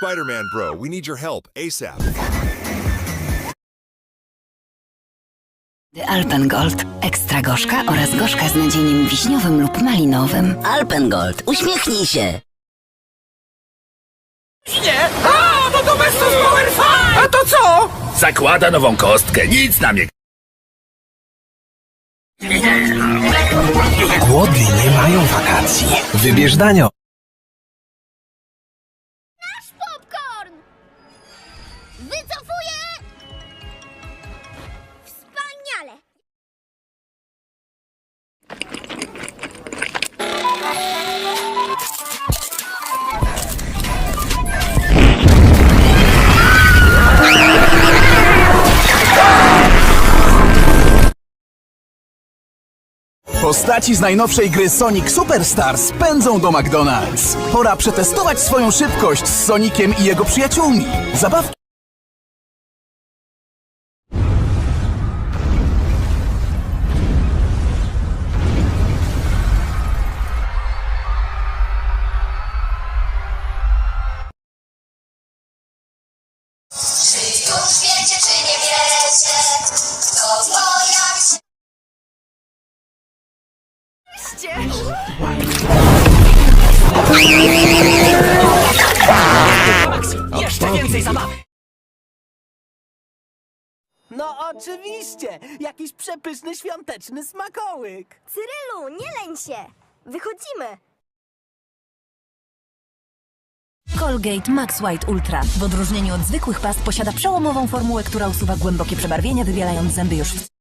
Spider Man Bro, we need your help ASAP. Alpengold. Ekstra gorzka oraz gorzka z nadzieniem wiśniowym lub malinowym. Alpengold, uśmiechnij się. Nie! A, no to Bestos Power! A to co? Zakłada nową kostkę, nic nam nie... Głodni nie mają wakacji. Wybierz danio. Wycofuję! Wspaniale! Postaci z najnowszej gry Sonic Superstars pędzą do McDonald's. Pora przetestować swoją szybkość z Soniciem i jego przyjaciółmi. Zabawki Jeszcze więcej zabawy! No oczywiście! Jakiś przepyszny świąteczny smakołyk! Cyrylu, nie lęń się! Wychodzimy! Colgate Max White Ultra w odróżnieniu od zwykłych past posiada przełomową formułę, która usuwa głębokie przebarwienia, wybielając zęby już w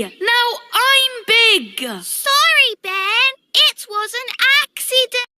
Now I'm big! Sorry, Ben. It was an accident.